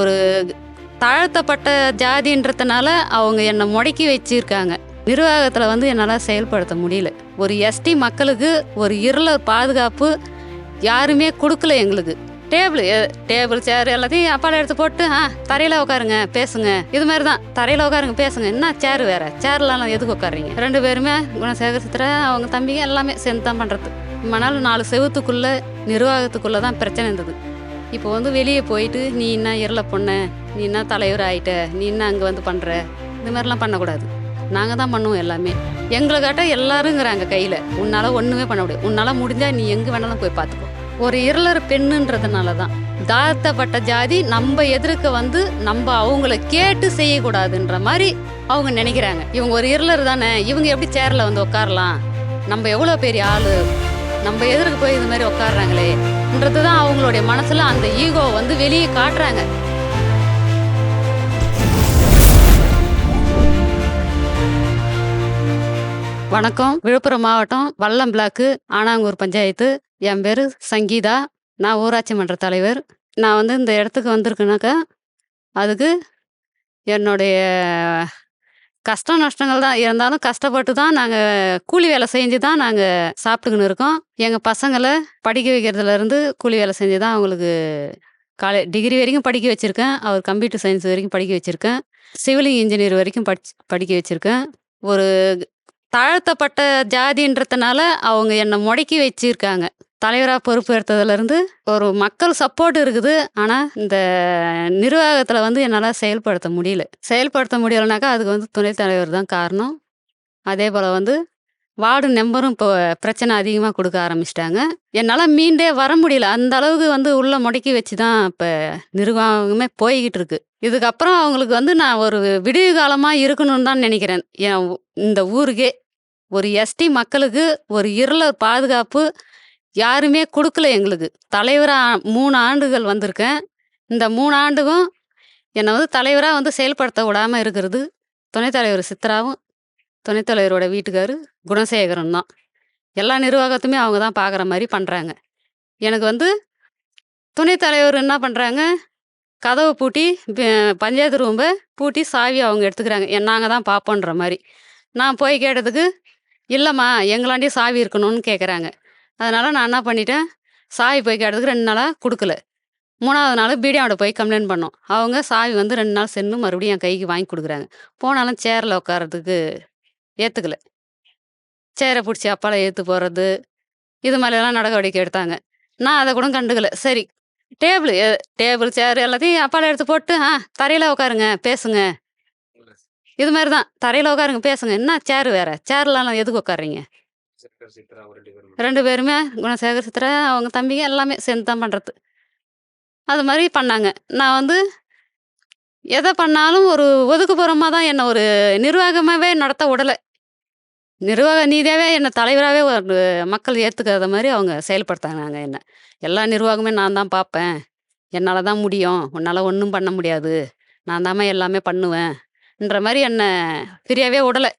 ஒரு தாழ்த்தப்பட்ட ஜாதின்றதுனால அவங்க என்னை முடக்கி வச்சிருக்காங்க. நிர்வாகத்தில் வந்து என்னால் செயல்படுத்த முடியல. ஒரு எஸ்டி மக்களுக்கு ஒரு இருளர் பாதுகாப்பு யாருமே கொடுக்கல எங்களுக்கு. டேபிள் டேபிள் சேர் எல்லாத்தையும் அப்பால எடுத்து போட்டு ஆ தரையில் உட்காருங்க பேசுங்க. இது மாதிரி தான் தரையில் உட்காருங்க பேசுங்க. என்ன சேர் வேற? சேர்லாம் எதுக்கு உட்காருங்க ரெண்டு பேருமே குணசேகர் சித்திர அவங்க தம்பிங்க எல்லாமே சேர்ந்து தான் பண்ணுறது மணால் நாலு செவத்துக்குள்ளே நிர்வாகத்துக்குள்ளே தான் பிரச்சனை இருந்தது. இப்போ வந்து வெளியே போயிட்டு நீ என்ன இரல பொண்ணு? நீ என்ன தலைவர் ஆயிட்ட? நீ என்ன அங்கே வந்து பண்ணுற இந்த மாதிரிலாம் பண்ணக்கூடாது. நாங்கள் தான் பண்ணுவோம் எல்லாமே. எங்களை காட்டால் எல்லாருங்கிறாங்க கையில். உன்னால் ஒன்றுமே பண்ண முடியாது. உன்னால் முடிஞ்சால் நீ எங்கே வேணாலும் போய் பார்த்துக்கோ. ஒரு இருளர் பெண்ணுன்றதுனால தான். தாழ்த்தப்பட்ட ஜாதி நம்ம எதிர்க்க வந்து நம்ம அவங்கள கேட்டு செய்யக்கூடாதுன்ற மாதிரி அவங்க நினைக்கிறாங்க. இவங்க ஒரு இருளர் தானே? இவங்க எப்படி சேரில் வந்து உட்காரலாம்? நம்ம எவ்வளோ பெரிய ஆள்? நம்ம எதிர்க்கு போய் இது மாதிரி அப்படின்றது தான் அவங்களுடைய மனசில் அந்த ஈகோ வந்து வெளியே காட்டுறாங்க. வணக்கம். விழுப்புரம் மாவட்டம் வல்லம் பிளாக்கு ஆனாங்கூர் பஞ்சாயத்து. என் பேர் சங்கீதா. நான் ஊராட்சி மன்ற தலைவர். நான் வந்து இந்த இடத்துக்கு வந்திருக்கேனாக்கா அதுக்கு என்னுடைய கஷ்ட நஷ்டங்கள் தான். இருந்தாலும் கஷ்டப்பட்டு தான் நாங்கள் கூலி வேலை செஞ்சு தான் நாங்கள் சாப்பிட்டுக்கின்னு இருக்கோம். எங்கள் பசங்களை படிக்க வைக்கிறதுலேருந்து கூலி வேலை செஞ்சு தான் அவங்களுக்கு காலே டிகிரி வரைக்கும் படிக்க வச்சுருக்கேன். அவர் கம்ப்யூட்டர் சயின்ஸ் வரைக்கும் படிக்க வச்சுருக்கேன். சிவில் இன்ஜினியர் வரைக்கும் படிச்சு படிக்க வச்சுருக்கேன். ஒரு தாழ்த்தப்பட்ட ஜாதின்றதுனால அவங்க என்னை முடக்கி வச்சுருக்காங்க. தலைவராக பொறுப்பு எடுத்ததுலேருந்து ஒரு மக்கள் சப்போர்ட் இருக்குது. ஆனால் இந்த நிர்வாகத்தில் வந்து என்னால் செயல்படுத்த முடியல. செயல்படுத்த முடியலைனாக்கா அதுக்கு வந்து துணைத் தலைவர் தான் காரணம். அதே போல் வந்து வார்டு நம்பரும் இப்போ பிரச்சனை அதிகமாக கொடுக்க ஆரம்பிச்சிட்டாங்க. என்னால் மீண்டே வர முடியல. அந்த அளவுக்கு வந்து உள்ளே முடக்கி வச்சு தான் இப்போ நிர்வாகமே போய்கிட்டு இருக்கு. இதுக்கப்புறம் அவங்களுக்கு வந்து நான் ஒரு விடிவு காலமாக இருக்கணும்னு தான் நினைக்கிறேன். என் இந்த ஊருக்கே. ஒரு எஸ்டி மக்களுக்கு ஒரு இருளர் பாதுகாப்பு யாருமே கொடுக்கல எங்களுக்கு. தலைவராக மூணு ஆண்டுகள் வந்திருக்கேன். இந்த மூணு ஆண்டுக்கும் என்னை வந்து தலைவராக வந்து செயல்படுத்த விடாமல் இருக்கிறது. துணைத் தலைவர் சித்ராவும் துணைத் தலைவரோட வீட்டுக்காரு குணசேகரன் தான். எல்லா நிர்வாகத்துமே அவங்க தான் பார்க்குற மாதிரி பண்ணுறாங்க எனக்கு வந்து துணைத் தலைவர் என்ன பண்ணுறாங்க கதவை பூட்டி பஞ்சாயத்து ரூம்பை பூட்டி சாவி அவங்க எடுத்துக்கிறாங்க. என் நாங்கள் தான் பார்ப்போன்ற மாதிரி. நான் போய் கேட்டதுக்கு இல்லைம்மா எங்களாண்டியும் சாவி இருக்கணும்னு கேட்குறாங்க அதனால் நான் என்ன பண்ணிட்டேன்? சாவி போய் கேட்டதுக்கு ரெண்டு நாளாக கொடுக்கல. மூணாவது நாள் பீடியாவோட போய் கம்ப்ளைண்ட் பண்ணோம். அவங்க சாவி வந்து ரெண்டு நாள் சென்று மறுபடியும் என் கைக்கு வாங்கி கொடுக்குறாங்க. போனாலும் சேரில் உட்காரத்துக்கு ஏற்றுக்கல சேரை பிடிச்சி அப்பால ஏற்று போகிறது இது மாதிரிலாம் நடவடிக்கை எடுத்தாங்க. நான் அதை கூட கண்டுக்கல. சரி டேபிள் டேபிள் சேர் எல்லாத்தையும் அப்பால எடுத்து போட்டு ஆ தரையில் உட்காருங்க பேசுங்க. இது மாதிரி தான் தரையில் உட்காருங்க பேசுங்க. என்ன சேர் வேறு? சேர்லாம் எதுக்கு உட்காருறீங்க ரெண்டு பேருமே குணசேகர் சித்ரா அவங்க தம்பிங்க எல்லாமே சேர்ந்து தான் பண்ணுறது அது மாதிரி பண்ணாங்க. நான் வந்து எதை பண்ணாலும் ஒரு ஒதுக்குப்புறமாக தான் என்னை ஒரு நிர்வாகமாகவே நடத்த விடலை நிர்வாக நீதியாகவே என்னை தலைவராகவே ஒரு மக்கள் ஏற்றுக்காத மாதிரி அவங்க செயல்படுத்தாங்க என்னை. எல்லா நிர்வாகமே நான் தான் பார்ப்பேன். என்னால் தான் முடியும். உன்னால் ஒன்றும் பண்ண முடியாது. நான் தாம்மா எல்லாமே பண்ணுவேன்ன்ற மாதிரி என்னை ஃப்ரீயாகவே விடலை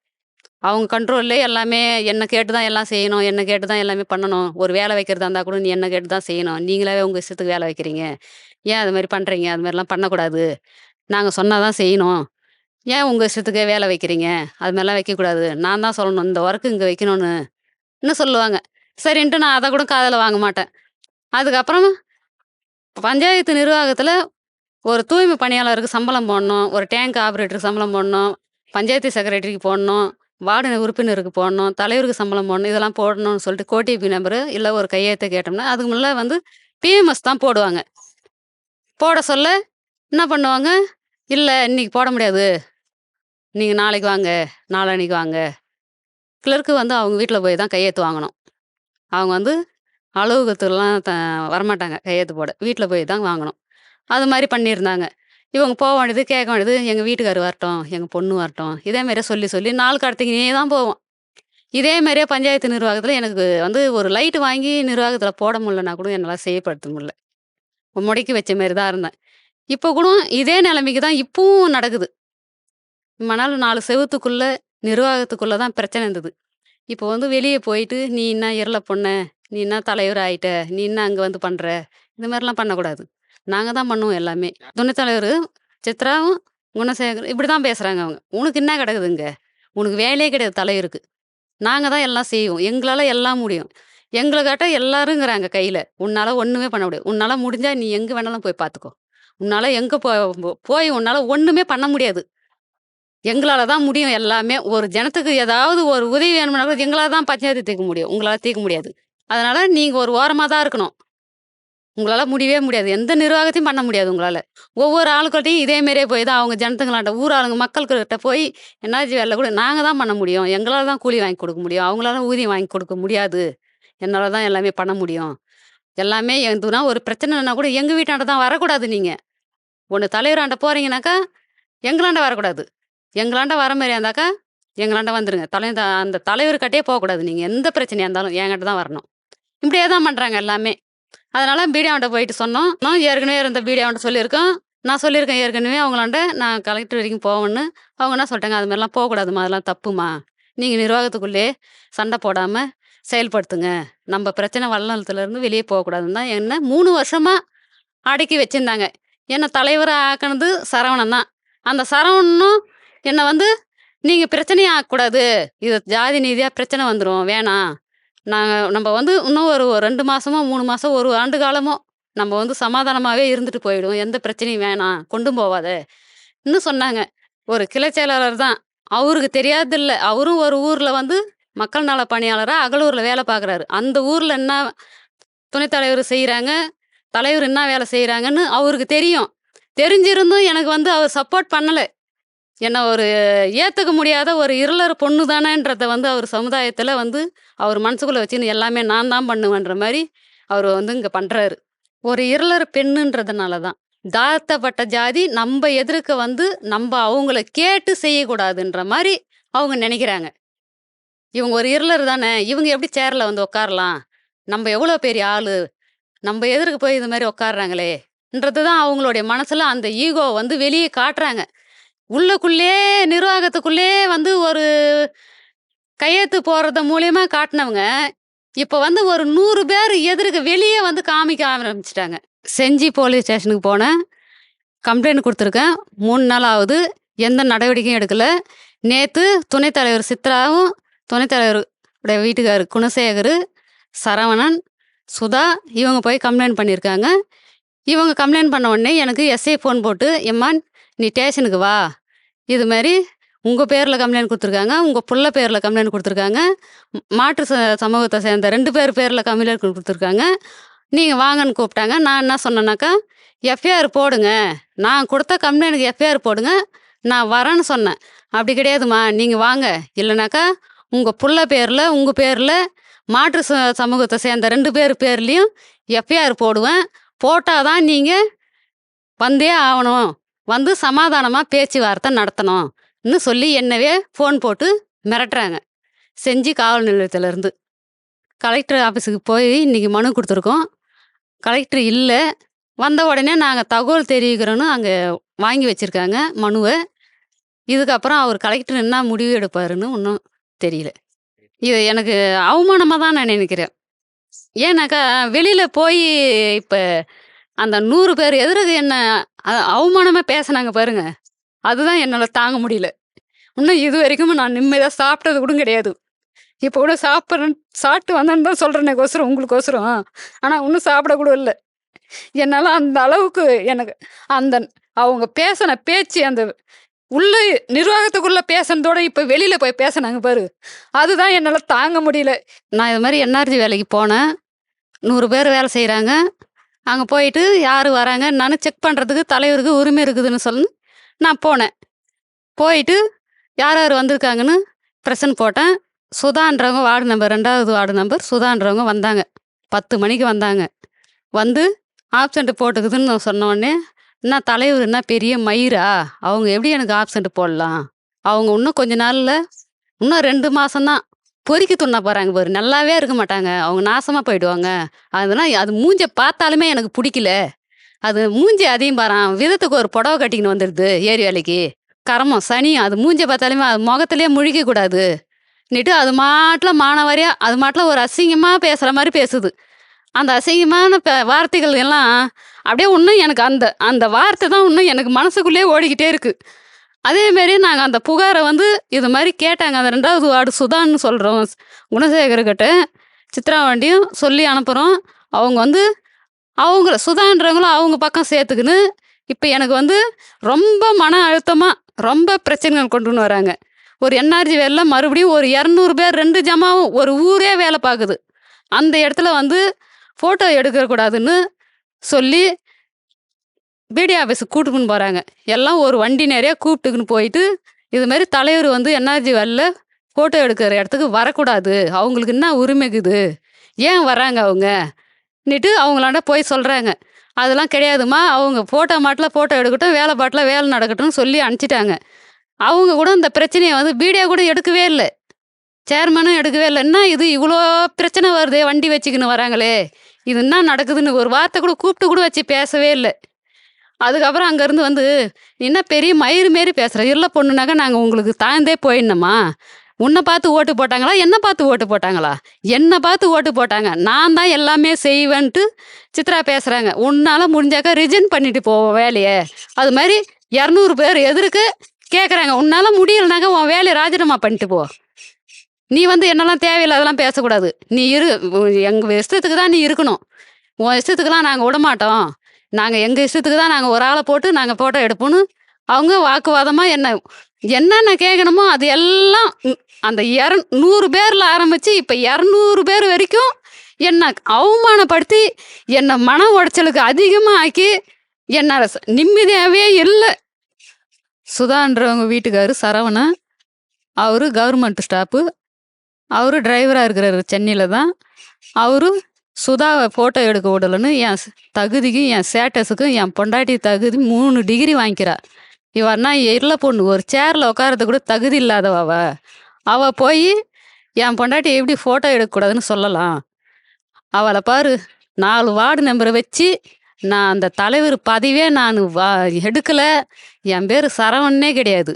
அவங்க கண்ட்ரோல்லே எல்லாமே என்னை கேட்டு தான் எல்லாம் செய்யணும் என்னை கேட்டு தான் எல்லாமே பண்ணணும். ஒரு வேலை வைக்கிறதா இருந்தால் கூட நீ என்னை கேட்டு தான் செய்யணும். நீங்களாவே உங்கள் இஷ்டத்துக்கு வேலை வைக்கிறீங்க. ஏன் அது மாதிரி பண்ணுறீங்க அது மாதிரிலாம் பண்ணக்கூடாது. நாங்கள் சொன்னால் தான் செய்யணும். ஏன் உங்கள் இஷ்டத்துக்கே வேலை வைக்கிறீங்க? அது மாதிரிலாம் வைக்கக்கூடாது. நான் தான் சொல்லணும். இந்த ஒர்க்கு இங்கே வைக்கணும்னு. இன்னும் சொல்லுவாங்க. சரின்ட்டு நான் அதை கூட காதில் வாங்க மாட்டேன். அதுக்கப்புறம் பஞ்சாயத்து நிர்வாகத்தில் ஒரு தூய்மை பணியாளருக்கு சம்பளம் போடணும். ஒரு டேங்க் ஆப்ரேட்டருக்கு சம்பளம் போடணும். பஞ்சாயத்து செக்ரட்டரிக்கு போடணும். வார்டு உறுப்பினருக்கு போடணும் தலைவருக்கு சம்பளம் போடணும் இதெல்லாம் போடணும்னு சொல்லிட்டு கோடிபி நம்பரு இல்லை ஒரு கையெழுத்தை கேட்டோம்னா அதுக்கு முன்னே வந்து பிஎம்எஸ் தான் போடுவாங்க. போட சொல்ல என்ன பண்ணுவாங்க? இல்லை இன்னைக்கு போட முடியாது. நீங்கள் நாளைக்கு வாங்க நாளன்னைக்கு வாங்க. கிளர்க்கு வந்து அவங்க வீட்டில் போய் தான் கையெழுத்து வாங்கணும். அவங்க வந்து அலுவலகத்துலலாம் த வரமாட்டாங்க கையெழுத்து போட. வீட்டில் போய் தான் வாங்கணும். அது மாதிரி பண்ணியிருந்தாங்க. இவங்க போக வேண்டியது கேட்க வேண்டியது எங்கள் வீட்டுக்கார் வரட்டும் எங்கள் பொண்ணு வரட்டும். இதே மாதிரியே சொல்லி சொல்லி நாள் கடத்திக்கினே தான் போவோம். இதே மாதிரியே பஞ்சாயத்து நிர்வாகத்தில் எனக்கு வந்து ஒரு லைட்டு வாங்கி நிர்வாகத்தில் போட முடிலனா கூட என்னால் செய்யப்படுத்த முடியல. முடக்கி வச்ச மாரி தான் இருந்தேன். இப்போ கூட இதே நிலைமைக்கு தான் இப்பவும் நடக்குது. மணால் நாலு செவத்துக்குள்ளே நிர்வாகத்துக்குள்ளே தான் பிரச்சனை இருந்தது. இப்போ வந்து வெளியே போயிட்டு நீ என்ன இருள பொண்ணு? நீ என்ன தலைவர் ஆயிட்ட? நீ என்ன அங்கே வந்து பண்ணுற இந்த மாதிரிலாம் பண்ணக்கூடாது. நாங்கள் தான் பண்ணுவோம் எல்லாமே. துணைத்தலைவர் சித்ராவும், குணசேகர் இப்படி தான் பேசுகிறாங்க அவங்க. "உனக்கு என்ன கிடக்குதுங்க? உனக்கு வேலையே கிடையாது தலைவருக்கு. நாங்கள் தான் எல்லாம் செய்வோம். எங்களால் எல்லாம் முடியும். எங்களை கேட்டால் எல்லாருங்கிறாங்க கையில் உன்னால் ஒன்றுமே பண்ண முடியாது. உன்னால் முடிஞ்சால் நீ எங்கே வேணாலும் போய் பார்த்துக்கோ. உன்னால் எங்கே போ போய் உன்னால் ஒன்றுமே பண்ண முடியாது. எங்களால் தான் முடியும் எல்லாமே. ஒரு ஜனத்துக்கு ஏதாவது ஒரு உதவி வேணும்னா கூட தான் பஞ்சாயத்து தீர்க்க முடியும். உங்களால் தீர்க்க முடியாது. அதனால் நீங்கள் ஒரு ஓரமாக தான் இருக்கணும். உங்களால் முடியவே முடியாது. எந்த நிர்வாகத்தையும் பண்ண முடியாது உங்களால் ஒவ்வொரு ஆளுக்கிட்டையும் இதே மாரியே போய் தான் அவங்க ஜனத்துங்களாண்ட ஊர் ஆளுங்க மக்கள்கிட்ட போய் என்னாச்சு வேலை கூட நாங்கள் தான் பண்ண முடியும். எங்களால் தான் கூலி வாங்கி கொடுக்க முடியும். அவங்களால ஊதியம் வாங்கி கொடுக்க முடியாது. என்னால் தான் எல்லாமே பண்ண முடியும். எல்லாமே எதுனா ஒரு பிரச்சனைனா கூட எங்கள் வீட்டாண்ட தான் வரக்கூடாது நீங்கள் ஒன்று தலைவராண்ட போகிறீங்கனாக்கா எங்களாண்ட வரக்கூடாது. எங்களாண்ட வர மாதிரி இருந்தாக்கா, எங்களாண்ட வந்துடுங்க தலை அந்த தலைவர்கிட்டயே போகக்கூடாது நீங்கள் எந்த பிரச்சனையாக இருந்தாலும் என்கிட்ட தான் வரணும். இப்படியே தான் பண்ணுறாங்க எல்லாமே. அதனால பிடிஓன்ட்ட போயிட்டு சொன்னோம். நான் ஏற்கனவே இருந்த பிடிஓன்ட்ட சொல்லியிருக்கோம். நான் சொல்லியிருக்கேன் ஏற்கனவே அவங்களாண்ட நான் கலெக்டர் வரைக்கும் போவேன்னு. அவங்க என்ன சொல்லிட்டாங்க, "அது மாதிரிலாம் போகக்கூடாதும்மா. அதெல்லாம் தப்புமா நீங்கள் நிர்வாகத்துக்குள்ளேயே சண்டை போடாமல் செயல்படுத்துங்க. நம்ம பிரச்சனை வல்நலத்துலேருந்து வெளியே போகக்கூடாதுன்னு" தான் என்ன மூணு வருஷமாக அடக்கி வச்சுருந்தாங்க என்னை தலைவராக ஆக்குனது சரவணன் தான். அந்த சரவணனும் என்னை வந்து, நீங்கள் பிரச்சனைய ஆக்கக்கூடாது. இது ஜாதி நீதியாக பிரச்சனை வந்துடும் வேணாம். நாங்கள் நம்ம வந்து இன்னும் ஒரு ரெண்டு மாதமோ மூணு மாதம் ஒரு ஆண்டு காலமோ நம்ம வந்து சமாதானமாகவே இருந்துட்டு போயிடும் எந்த பிரச்சனையும் வேணாம். கொண்டும் போவாத" இன்னும் சொன்னாங்க. ஒரு கிளை செயலாளர் தான். அவருக்கு தெரியாதில்ல. அவரும் ஒரு ஊரில் வந்து மக்கள் நல பணியாளராக அகலூரில் வேலை பார்க்குறாரு. அந்த ஊரில் என்ன துணைத் தலைவர் தலைவர் என்ன வேலை செய்கிறாங்கன்னு அவருக்கு தெரியும். தெரிஞ்சிருந்தும் எனக்கு வந்து அவர் சப்போர்ட் பண்ணலை என்ன ஒரு ஏற்றுக்க முடியாத ஒரு இருளர் பொண்ணு தானேன்றத வந்து அவர் சமுதாயத்தில் வந்து அவர் மனசுக்குள்ளே வச்சுன்னு எல்லாமே நான் தான் பண்ணுவேன்ற மாதிரி அவர் வந்து இங்கே பண்ணுறாரு ஒரு இருளர் பெண்ணுன்றதுனால தான். தாழ்த்தப்பட்ட ஜாதி நம்ம எதிர்க்க வந்து நம்ம அவங்கள கேட்டு செய்யக்கூடாதுன்ற மாதிரி அவங்க நினைக்கிறாங்க இவங்க ஒரு இருளர் தானே. இவங்க எப்படி சேரில் வந்து உட்காரலாம்? நம்ம எவ்வளோ பெரிய ஆள் நம்ம எதிர்க்க போய் இது மாதிரி உட்காடுறாங்களேன்றது தான் அவங்களுடைய மனசில் அந்த ஈகோ வந்து வெளியே காட்டுறாங்க. உள்ளுக்குள்ளயே நிர்வாகத்துக்குள்ளே வந்து ஒரு கையெழுத்து போடுறது மூலியமா காட்டினவங்க இப்ப வந்து ஒரு நூறு பேர் எதிர்க்க வெளியே வந்து காமிக்க ஆரம்பிச்சிட்டாங்க செஞ்சி போலீஸ் ஸ்டேஷனுக்கு போனேன். கம்ப்ளைண்ட் கொடுத்துருக்கேன் மூணு நாள் ஆகுது. எந்த நடவடிக்கையும் எடுக்கல. நேத்து துணைத் தலைவர் சித்ராவும், துணைத் தலைவர் குணசேகர் சரவணன், சுதா இவங்க போய் கம்ப்ளைண்ட் பண்ணியிருக்காங்க. இவங்க கம்ப்ளைண்ட் பண்ண உடனே எனக்கு எஸ்ஐ ஃபோன் போட்டு, "எம்மா நீ ஸ்டேஷனுக்கு வா. இது மாதிரி உங்கள் பேரில் கம்ப்ளைண்ட் கொடுத்துருக்காங்க உங்கள் பிள்ளை பேரில் கம்ப்ளைண்ட் கொடுத்துருக்காங்க மாற்று ச சமூகத்தை சேர்ந்த ரெண்டு பேர் பேரில் கம்ப்ளைண்ட் கொடுத்துருக்காங்க நீங்கள் வாங்கன்னு" கூப்பிட்டாங்க. நான் என்ன சொன்னேன்னாக்கா, "எஃப்ஐஆர் போடுங்க. நான் கொடுத்த கம்ப்ளைண்ட்டுக்கு எஃப்ஐஆர் போடுங்க. நான் வரேன்னு சொன்னேன். அப்படி கிடையாதும்மா. நீங்கள் வாங்க. இல்லைனாக்கா உங்கள் பிள்ளை பேரில் உங்கள் பேரில் மாற்று ச சமூகத்தை சேர்ந்த ரெண்டு பேர் பேர்லேயும் எஃப்ஐஆர் போடுவேன். போட்டால் தான் நீங்கள் வந்தே ஆகணும் வந்து சமாதானமாக பேச்சுவார்த்தை நடத்தணும்னு சொல்லி என்னவே ஃபோன் போட்டு மிரட்டுறாங்க. செஞ்சு காவல் நிலையத்திலேருந்து கலெக்டர் ஆஃபீஸுக்கு போய் இன்றைக்கி மனு கொடுத்துருக்கோம் கலெக்டர் இல்லை வந்த உடனே நாங்கள் தகவல் தெரிவிக்கிறோன்னு அங்கே வாங்கி வச்சிருக்காங்க மனுவை இதுக்கப்புறம் அவர் கலெக்டர் என்ன முடிவு எடுப்பாருன்னு ஒன்றும் தெரியல. இது எனக்கு அவமானமாக தான் நான் நினைக்கிறேன். ஏன்னாக்கா, வெளியில் போய் இப்போ அந்த நூறு பேர் எதிரது என்ன அவமானமாக அவமானமா பேசுனாங்க பாருங்க. அதுதான் என்னால் தாங்க முடியல. இன்னும் இது வரைக்கும் நான் நிம்மதியாக சாப்பிட்டது கூட கிடையாது. இப்போ கூட சாப்பிட்றேன் சாப்பிட்டு வந்தேன்னு தான் சொல்றேனேக்கோசரம் உங்களுக்கோசரம். ஆனால் இன்னும் சாப்பிட கூட இல்லை என்னால் அந்த அளவுக்கு எனக்கு அந்த அவங்க பேசின பேச்சு அந்த உள்ள நிர்வாகத்துக்குள்ள பேசுனதோட இப்போ வெளியில போய் பேசினாங்க பாரு. அதுதான் என்னால் தாங்க முடியல. நான் இது மாதிரி என்ஆர்ஜி வேலைக்கு போனேன். நூறு பேர் வேலை செய்கிறாங்க அங்கே போயிட்டு யார் வராங்க நான் செக் பண்ணுறதுக்கு தலைவருக்கு உரிமை இருக்குதுன்னு சொல்லி நான் போனேன். போயிட்டு யார் யார் வந்திருக்காங்கன்னு பிரசன்ட் போட்டேன். சுதான்றவங்க வார்டு நம்பர் ரெண்டாவது வார்டு நம்பர் சுதான்றவங்க வந்தாங்க. 10 மணிக்கு வந்தாங்க. வந்து ஆப்சண்ட் போட்டுக்குதுன்னு நான் சொன்ன உடனே, "என்ன தலைவர் என்ன பெரிய மயிரா? அவங்க எப்படி எனக்கு ஆப்சண்ட் போடலாம்? அவங்க இன்னும் கொஞ்ச நாளில் இன்னும் ரெண்டு மாதம்தான் பொறுக்கி துண்ணா போறாங்க பாரு. நல்லாவே இருக்க மாட்டாங்க. அவங்க நாசமா போயிடுவாங்க. அதனால அது மூஞ்ச பார்த்தாலுமே எனக்கு பிடிக்கல அது மூஞ்சி அதையும் பாரேன். விதத்துக்கு ஒரு புடவ கட்டிக்கின்னு வந்துடுது ஏரி வேலைக்கு. கரமம் சனியும் அது மூஞ்ச பார்த்தாலுமே அது முகத்திலேயே முழிக்கக்கூடாது கூடாது. அது மாட்டில் மானாவாரியா அது மாட்டில் ஒரு அசிங்கமாக பேசுகிற மாதிரி பேசுது. அந்த அசிங்கமான வார்த்தைகள் எல்லாம் அப்படியே இன்னும் எனக்கு அந்த அந்த வார்த்தை தான் இன்னும் எனக்கு மனசுக்குள்ளேயே ஓடிக்கிட்டே இருக்குது அதேமாரி நாங்கள் அந்த புகாரை வந்து இது மாதிரி கேட்டாங்க. அந்த ரெண்டாவது வார்டு சுதான்னு சொல்கிறோம் குணசேகர்கிட்ட சித்ராவாண்டியும் சொல்லி அனுப்புகிறோம் அவங்க வந்து அவங்கள சுதான்றவங்களும் அவங்க பக்கம் சேர்த்துக்கின்னு இப்போ எனக்கு வந்து ரொம்ப மன அழுத்தமாக ரொம்ப பிரச்சனைகள் கொண்டுன்னு வராங்க. ஒரு என்ஆர்ஜி வேலை மறுபடியும் ஒரு இரநூறு பேர் ரெண்டு ஜமாவும் ஒரு ஊரே வேலை பார்க்குது அந்த இடத்துல வந்து ஃபோட்டோ எடுக்கக்கூடாதுன்னு சொல்லி பிடி ஆஃபீஸுக்கு கூட்டுக்குன்னு போகிறாங்க எல்லாம் ஒரு வண்டி நிறையா கூப்பிட்டுக்குன்னு போயிட்டு இது மாதிரி தலைவர் வந்து என்ஆர்ஜி வரல ஃபோட்டோ எடுக்கிற இடத்துக்கு வரக்கூடாது. அவங்களுக்கு என்ன உரிமைக்குது? ஏன் வராங்க அவங்க? நிட்டு அவங்களாண்ட போய் சொல்கிறாங்க அதெல்லாம் கிடையாதும்மா. அவங்க ஃபோட்டோ மாட்டில் ஃபோட்டோ எடுக்கட்டும் வேலை பாட்டில் வேலை நடக்கட்டும்னு சொல்லி அனுப்பிச்சிட்டாங்க. அவங்க கூட இந்த பிரச்சனையை வந்து வீடியோ கூட எடுக்கவே இல்லை. சேர்மனும் எடுக்கவே இல்லை. என்ன இது? இவ்வளோ பிரச்சனை வருதே வண்டி வச்சுக்கின்னு வராங்களே. இது என்ன நடக்குதுன்னு ஒரு வார்த்தை கூட கூப்பிட்டு கூட வச்சு பேசவே இல்லை. அதுக்கப்புறம் அங்கேருந்து வந்து என்ன பெரிய மயிறு மாரி பேசுகிற இல்லை பொண்ணுனாக்கா நாங்கள் உங்களுக்கு தாழ்ந்தே போயிடணுமா? உன்னை பார்த்து ஓட்டு போட்டாங்களா? என்ன பார்த்து ஓட்டு போட்டாங்களா? என்னை பார்த்து ஓட்டு போட்டாங்க? நான் தான் எல்லாமே செய்வேன்ட்டு சித்ரா பேசுகிறாங்க உன்னால் முடிஞ்சாக்கா ரிஜன் பண்ணிட்டு போவோம் வேலையை. அது மாதிரி இரநூறு பேர் எதிர்க்கு கேட்குறாங்க உன்னால் முடியலனாக்கா உன் வேலையை ராஜினாமா பண்ணிட்டு போ. நீ வந்து என்னெல்லாம் தேவையில்லாதெல்லாம் பேசக்கூடாது. நீ இரு. எங்கள் இஷ்டத்துக்கு தான் நீ இருக்கணும். உன் இஷ்டத்துக்கெல்லாம் நாங்கள் விடமாட்டோம். நாங்கள் எங்கள் இஷ்டத்துக்கு தான் நாங்கள் ஒரு ஆளை போட்டு நாங்கள் ஃபோட்டோ எடுப்போன்னு அவங்க வாக்குவாதமாக என்ன என்னென்ன கேட்கணுமோ அது எல்லாம் அந்த இர நூறு பேரில் ஆரம்பித்து இப்போ இரநூறு பேர் வரைக்கும் என்னை அவமானப்படுத்தி என்னை மன உடைச்சலுக்கு அதிகமாக ஆக்கி என்ன நிம்மதியாகவே இல்லை. சுதான்றவங்க வீட்டுக்காரு சரவணன் அவர் கவர்மெண்ட் ஸ்டாப்பு அவரு டிரைவராக இருக்கிறாரு சென்னையில் தான். அவரும் சுதாவை ஃபோட்டோ எடுக்க விடலன்னு என் தகுதிக்கும் என் ஸ்டேட்டஸுக்கும் என் பொண்டாட்டி தகுதி மூணு டிகிரி வாங்கிக்கிறா இவன்னா இல்லை பொண்ணு ஒரு சேரில் உட்காரது கூட தகுதி இல்லாதவ அவ. போய் என் பொண்டாட்டி எப்படி ஃபோட்டோ எடுக்கக்கூடாதுன்னு சொல்லலாம். அவளை பாரு நாலு வார்டு நம்பரை வச்சு நான் அந்த தலைவர் பதவியே நான் வா எடுக்கலை. என் பேர் சரவணனே கிடையாது.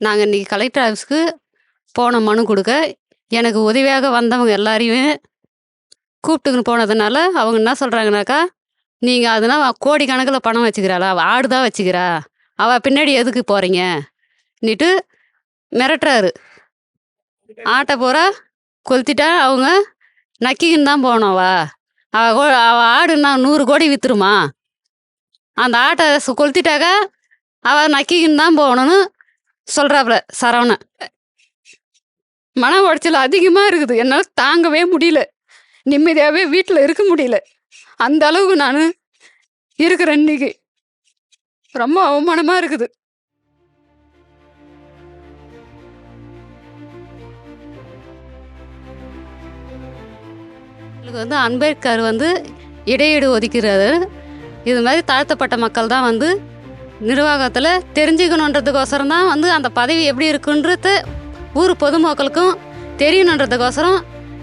நாங்கள் இன்றைக்கி கலெக்டர் ஆஃபீஸ்க்கு போன மனு கொடுக்க எனக்கு உதவியாக வந்தவங்க எல்லாரையுமே கூப்பிட்டுக்குன்னு போனதுனால அவங்க என்ன சொல்கிறாங்கனாக்கா நீங்கள் அதனால் கோடிக்கணக்கில் பணம் வச்சுக்கிறாளா? அவள் ஆடு தான் வச்சுக்கிறா? அவள் பின்னாடி எதுக்கு போகிறீங்க நிட்டு மிரட்டுறாரு. ஆட்டை பூரா கொளுத்திட்டா அவங்க நக்கிக்கின்னு தான் போனோவா அவள் அவள் ஆடு நான் நூறு கோடி விற்றுருமா அந்த ஆட்டை கொளுத்திட்டாக்கா அவள் நக்கிக்கின்னு தான் போகணும்னு சொல்கிறாப்புல சரவணன். மன உடச்சல் அதிகமாக இருக்குது. என்னால் தாங்கவே முடியல. நிம்மதியாகவே வீட்டில் இருக்க முடியல. அந்த அளவுக்கு நான் இருக்கிறேன் இன்னைக்கு. ரொம்ப அவமானமாக இருக்குது. எங்களுக்கு வந்து அம்பேத்கர் வந்து இடையீடு ஒதுக்கிறாரு. இது மாதிரி தாழ்த்தப்பட்ட மக்கள் தான் வந்து நிர்வாகத்தில் தெரிஞ்சுக்கணுன்றதுக்கோசரம் தான் வந்து அந்த பதவி எப்படி இருக்குன்றது ஊர் பொதுமக்களுக்கும் தெரியணுன்றதுக்கோசரம்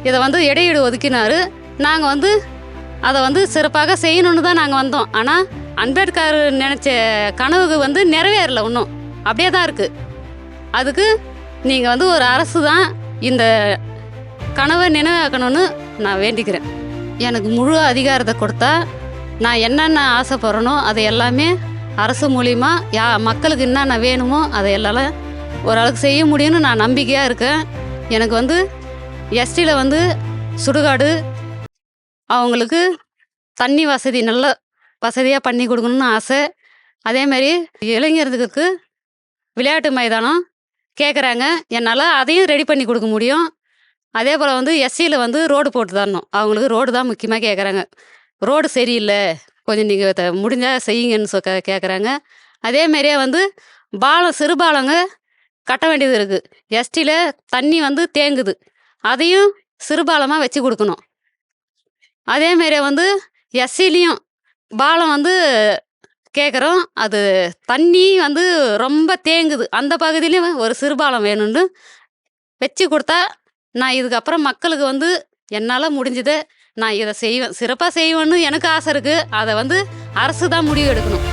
இதை வந்து இடையீடு ஒதுக்கினார். நாங்கள் வந்து அதை வந்து சிறப்பாக செய்யணும்னு தான் நாங்கள் வந்தோம். ஆனால் அம்பேத்கர் நினச்ச கனவுக்கு வந்து நிறைவேறல இன்னும் அப்படியே தான் இருக்குது அதுக்கு நீங்கள் வந்து ஒரு அரசு தான் இந்த கனவை நினைவாக்கணும்னு நான் வேண்டிக்கிறேன். எனக்கு முழு அதிகாரத்தை கொடுத்தா நான் என்னென்ன ஆசைப்படுறனோ அதை எல்லாமே அரசு மூலிமா யா மக்களுக்கு என்னென்ன வேணுமோ அதை எல்லாம் ஓரளவுக்கு செய்ய முடியும்னு நான் நம்பிக்கையாக இருக்கேன். எனக்கு வந்து எஸ்டியில் வந்து சுடுகாடு அவங்களுக்கு தண்ணி வசதி நல்ல வசதியாக பண்ணி கொடுக்கணும்னு ஆசை. அதேமாரி இளைஞர்களுக்கு விளையாட்டு மைதானம் கேட்குறாங்க என்னால் அதையும் ரெடி பண்ணி கொடுக்க முடியும். அதே போல் வந்து எஸ்சியில் வந்து ரோடு போட்டு தரணும். அவங்களுக்கு ரோடு தான் முக்கியமாக கேட்குறாங்க ரோடு சரியில்லை. கொஞ்சம் நீங்கள் முடிஞ்சால் செய்யுங்கன்னு சொ கேட்குறாங்க அதேமாரியே வந்து பாலம் சிறுபாலங்க கட்ட வேண்டியது இருக்குது எஸ்டியில் தண்ணி வந்து தேங்குது. அதையும் சிறுபாலமாக வச்சு கொடுக்கணும். அதேமாரி வந்து எஸ்சிலையும் பாலம் வந்து கேட்குறோம் அது தண்ணி வந்து ரொம்ப தேங்குது. அந்த பகுதியிலையும் ஒரு சிறுபாலம் வேணும்னு வச்சு கொடுத்தா நான் இதுக்கப்புறம் மக்களுக்கு வந்து என்னால் முடிஞ்சதை நான் இதை செய்வேன். சிறப்பாக செய்வேன்னு எனக்கு ஆசை இருக்குது அதை வந்து அரசு தான் முடிவு எடுக்கணும்.